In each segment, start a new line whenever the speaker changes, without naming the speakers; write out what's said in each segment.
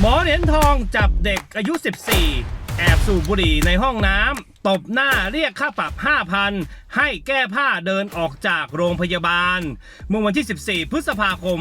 หมอเหรียญทองจับเด็กอายุ 14 แอบสูบบุหรี่ในห้องน้ำ ตบหน้าเรียกค่าปรับ 5,000 ให้แก้ผ้าเดินออกจากโรงพยาบาล เมื่อวันที่ 14 พฤษภาคม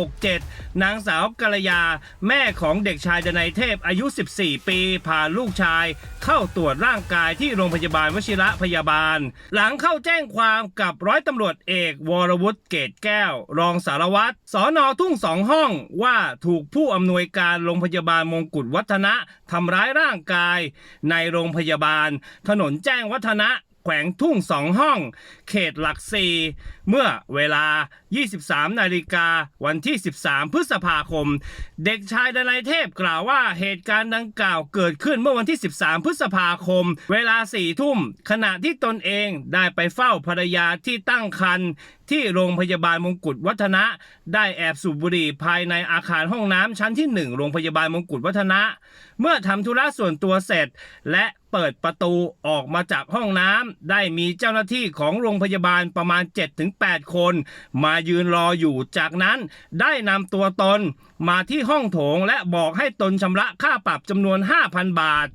2567 นางสาวกัลยา แม่ของเด็กชายดนัยเทพอายุ 14 ปี พาลูกชาย เข้าตรวจร่างกายที่โรงพยาบาลวชิระพยาบาล หลังเข้าแจ้งความกับร้อยตำรวจเอกวรวุฒิเกตแก้ว รองสารวัตรสอนอทุ่งสองห้องว่าถูกผู้อำนวยการโรงพยาบาลมงกุฎวัฒนะทำร้ายร่างกายในโรงพยาบาลถนนแจ้งวัฒนะ แขวงทุ่งสองห้อง เขตหลักสี่เมื่อเวลา 23 นาฬิกาวันที่ 13 พฤษภาคม เด็กชายดนัยเทพกล่าวว่าเหตุการณ์ดังกล่าวเกิดขึ้นเมื่อวันที่ 13 พฤษภาคม เวลา4ทุ่ม ขณะที่ตนเองได้ไปเฝ้าภรรยาที่ตั้งครรภ์ ที่โรงพยาบาลมงกุฎวัฒนะ ได้แอบสูบบุหรี่ภายในอาคารห้องน้ำชั้นที่ 1 โรงพยาบาลมงกุฎวัฒนะ เมื่อทำธุระส่วนตัวเสร็จ และเปิดประตูออกมาจากห้องน้ำได้มีเจ้าหน้าที่ของโรงพยาบาลประมาณ 7-8 คน มายืนรออยู่จากนั้นได้นำตัวตนมาที่ห้องโถงและบอกให้ตนชำระค่าปรับจำนวน 5,000 บาท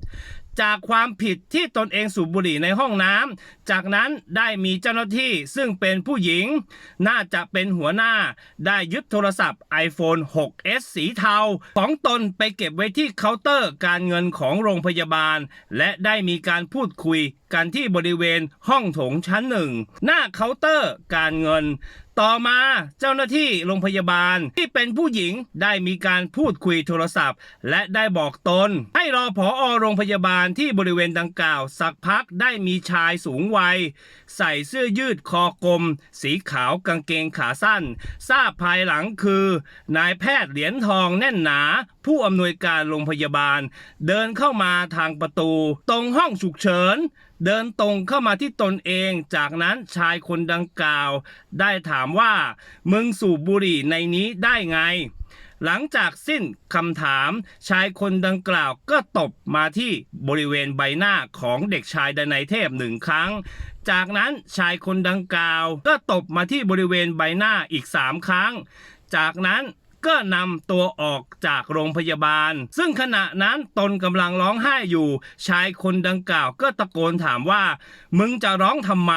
จากความผิดที่ตนเองสูบบุหรี่ในห้องน้ำ จากนั้นได้มีเจ้าหน้าที่ซึ่งเป็นผู้หญิง น่าจะเป็นหัวหน้า ได้ยึดโทรศัพท์ iPhone 6s สีเทา ของตนไปเก็บไว้ที่เคาน์เตอร์การเงินของโรงพยาบาล และได้มีการพูดคุยกันที่บริเวณห้องโถงชั้นหนึ่ง หน้าเคาน์เตอร์การเงิน ต่อมาเจ้าหน้าที่โรงพยาบาลที่เป็นผู้หญิงได้มีการพูดคุยโทรศัพท์ และได้บอกตน ให้รอผอโรงพยาบาลที่บริเวณดังกล่าว สักพักได้มีชายสูงวัย ใส่เสื้อยืดคอกลม สีขาวกางเกงขาสั้น ทราบภายหลังคือนายแพทย์เหรียญทองแน่นหนาผู้อำนวยการโรงพยาบาล เดินเข้ามาทางประตู ตรงห้องฉุกเฉิน เดินตรงเข้ามาที่ตนเอง จากนั้นชายคนดังกล่าว ได้ถามว่า มึงสูบบุหรี่ในนี้ได้ไง หลังจากสิ้นคำถาม ชายคนดังกล่าวก็ตบมาที่บริเวณใบหน้าของเด็กชายดนัยเทพหนึ่งครั้ง จากนั้นชายคนดังกล่าว ก็ตบมาที่บริเวณใบหน้าอีกสามครั้ง จากนั้น ก็นำตัวออกจากโรงพยาบาล ซึ่งขณะนั้นตนกำลังร้องไห้อยู่ ชายคนดังกล่าวก็ตะโกนถามว่า มึงจะร้องทำไม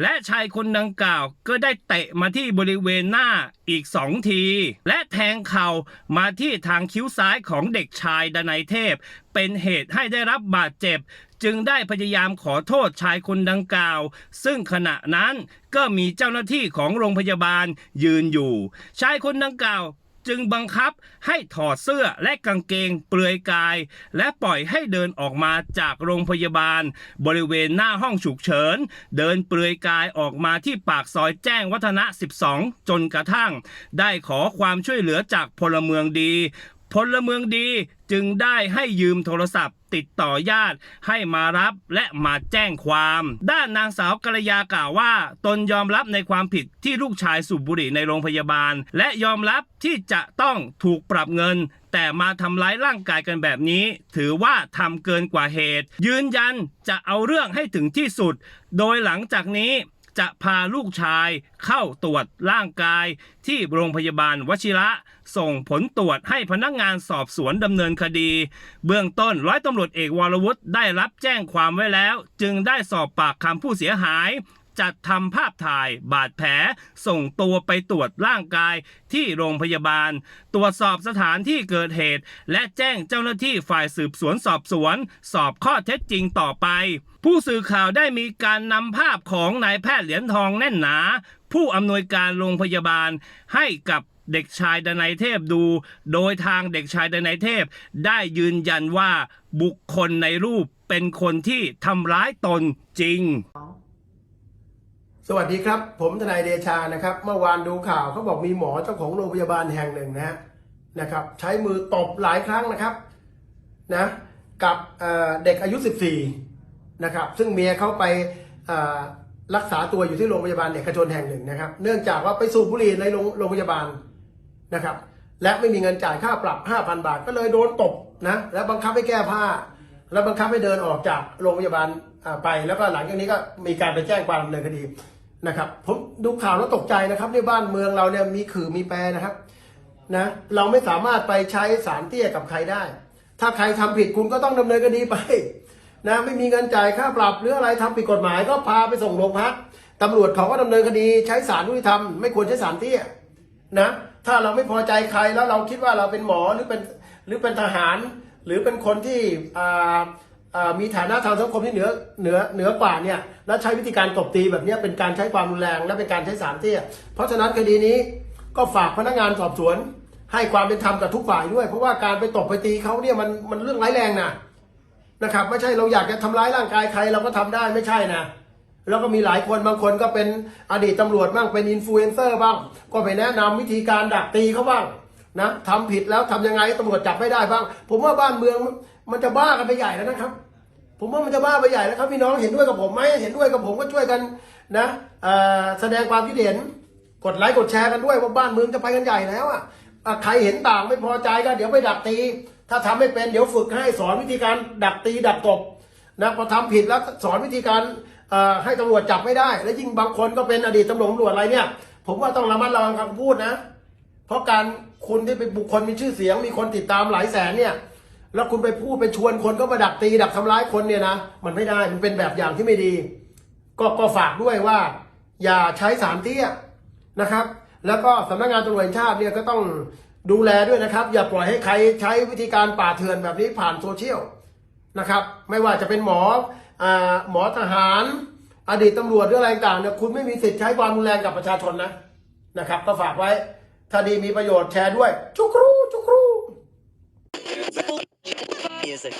และชายคนดังกล่าวก็ได้เตะมาที่บริเวณหน้าอีกสองที และแทงเข่ามาที่ทางคิ้วซ้ายของเด็กชายดนัยเทพ เป็นเหตุให้ได้รับบาดเจ็บจึงได้พยายามขอโทษชายคนดังกล่าว ซึ่งขณะนั้นก็มีเจ้าหน้าที่ของโรงพยาบาลยืนอยู่ ชายคนดังกล่าว จึงบังคับให้ถอดเสื้อและกางเกงเปลือยกาย และปล่อยให้เดินออกมาจากโรงพยาบาล บริเวณหน้าห้องฉุกเฉิน เดินเปลือยกายออกมาที่ปากซอยแจ้งวัฒนะ 12 จนกระทั่ง ได้ขอความช่วยเหลือจากพลเมืองดี พลเมืองดีจึงได้ให้ยืมโทรศัพท์ ติดต่อญาติให้มารับและมาแจ้งความ ด้านนางสาวกัลยากล่าวว่า ตนยอมรับในความผิดที่ลูกชายสูบบุหรี่ในโรงพยาบาล และยอมรับที่จะต้องถูกปรับเงิน แต่มาทำร้ายร่างกายกันแบบนี้ ถือว่าทำเกินกว่าเหตุ ยืนยันจะเอาเรื่องให้ถึงที่สุด โดยหลังจากนี้ จะพาลูกชายเข้าตรวจร่างกาย ที่โรงพยาบาลวชิระ ส่งผลตรวจให้พนักงานสอบสวนดำเนินคดี เบื้องต้นร้อยตำรวจเอกวรวุฒิได้รับแจ้งความไว้แล้ว จึงได้สอบปากคำผู้เสียหาย จัดทำภาพถ่ายบาดแผล ส่งตัวไปตรวจร่างกายที่โรงพยาบาล ตรวจสอบสถานที่เกิดเหตุ และแจ้งเจ้าหน้าที่ฝ่ายสืบสวนสอบสวน สอบข้อเท็จจริงต่อไป ผู้สื่อข่าวได้มีการนำภาพของนายแพทย์เหรียญทองแน่นหนา ผู้อำนวยการโรงพยาบาลให้กับเด็กชายดนัยเทพดู โดยทางเด็กชายดนัยเทพ ได้ยืนยันว่าบุคคลในรูปเป็นคนที่ทำร้ายตนจริง
สวัสดีครับ ผมทนายเดชานะครับ เมื่อวานดูข่าวเขาบอกมีหมอเจ้าของโรงพยาบาลแห่งหนึ่งนะนะครับ ใช้มือตบหลายครั้งนะครับนะกับเเด็กอายุ 14นะครับซึ่งเมียเขาไปรักษาตัวอยู่ที่โรงพยาบาลเอกชนแห่งหนึ่งนะครับ เนื่องจากว่าไปสูบบุหรี่ในโรงพยาบาลนะครับ และไม่มีเงินจ่ายค่าปรับ 5,000 บาท ก็เลยโดนตบนะแล้วบังคับให้แก้ผ้า แล้วบังคับให้เดินออกจากโรงพยาบาลไป แล้วก็หลังจากนี้ก็มีการไปแจ้งความดำเนินคดี นะครับผมดูข่าวแล้วตกใจนะครับในบ้านเมืองเราเนี่ยมีขื่อมีแปรนะครับนะเราไม่สามารถไปใช้สารเตี้ยกับใครได้ ถ้าใครทำผิดคุณก็ต้องดำเนินคดีไปนะไม่มีเงินจ่ายค่าปรับหรืออะไรทำผิดกฎหมายก็พาไปส่งโรงพักตำรวจเขาก็ดำเนินคดีใช้สารยุติธรรมไม่ควรใช้สารเตี้ยนะถ้าเราไม่พอใจใครแล้วเราคิดว่าเราเป็นหมอหรือเป็นหรือเป็นทหาร หรือเป็นคนที่อ่า มีฐานะทางสังคมที่เหนือเหนือเหนือกว่าเนี่ยแล้วใช้วิธีการตบตีแบบนี้เป็นการใช้ความรุนแรงและเป็นการใช้สารเตี้ย เพราะฉะนั้นคดีนี้ก็ฝากพนักงานสอบสวน ให้ความเป็นธรรมกับทุกฝ่ายด้วย เพราะว่าการไปตบไปตีเขาเนี่ยมันมันเรื่องร้ายแรงนะนะครับ ไม่ใช่เราอยากจะทำร้ายร่างกายใครเราก็ทำได้ไม่ใช่นะแล้วก็มีหลายคนบางคนก็เป็นอดีตตำรวจบ้างเป็นอินฟลูเอนเซอร์บ้าง ก็ไปแนะนำวิธีการดักตีเขาบ้าง นะทำผิดแล้วทำยังไงให้ตำรวจจับไม่ได้บ้าง ผมว่าบ้านเมืองมันจะบ้ากันไปใหญ่แล้วนะครับ ผมว่ามันจะบ้าไปใหญ่แล้วครับพี่น้องเห็นด้วยกับผมไหมเห็นด้วยกับผมก็ช่วยกันนะแสดงความคิดเห็นกดไลค์กดแชร์กันด้วยว่าบ้านเมืองจะไปกันใหญ่แล้วอะใครเห็นต่างไม่พอใจก็เดี๋ยวไปดักตี ถ้าทำไม่เป็นเดี๋ยวฝึกให้สอนวิธีการดักตีดักตบนะพอทำผิดแล้วสอนวิธีการให้ตำรวจจับไม่ได้ และยิ่งบางคนก็เป็นอดีตตำรวจตำรวจอะไรเนี่ย ผมว่าต้องระมัดระวังคำพูดนะ เพราะการคุณที่เป็นบุคคลมีชื่อเสียง มีคนติดตามหลายแสนเนี่ย แล้วคุณไปพูดไปชวนคนก็มาดักตีดักทำร้ายคนเนี่ยนะมันไม่ได้มันเป็นแบบอย่างที่ไม่ดี ก็ก็ฝากด้วยว่า อย่าใช้สารเตี้ยนะครับ แล้วก็สำนักงานตำรวจชาติเนี่ยก็ต้องดูแลด้วยนะครับ อย่าปล่อยให้ใครใช้วิธีการป่าเถื่อนแบบนี้ผ่านโซเชียลนะครับ ไม่ว่าจะเป็นหมออาหมอทหารอดีตตำรวจหรืออะไรต่างเนี่ยคุณไม่มีสิทธิ์ใช้ความรุนแรงกับประชาชนนะนะครับ ก็ฝากไว้ ถ้าดีมีประโยชน์แชร์ด้วย จุกรูจุกรู
Music.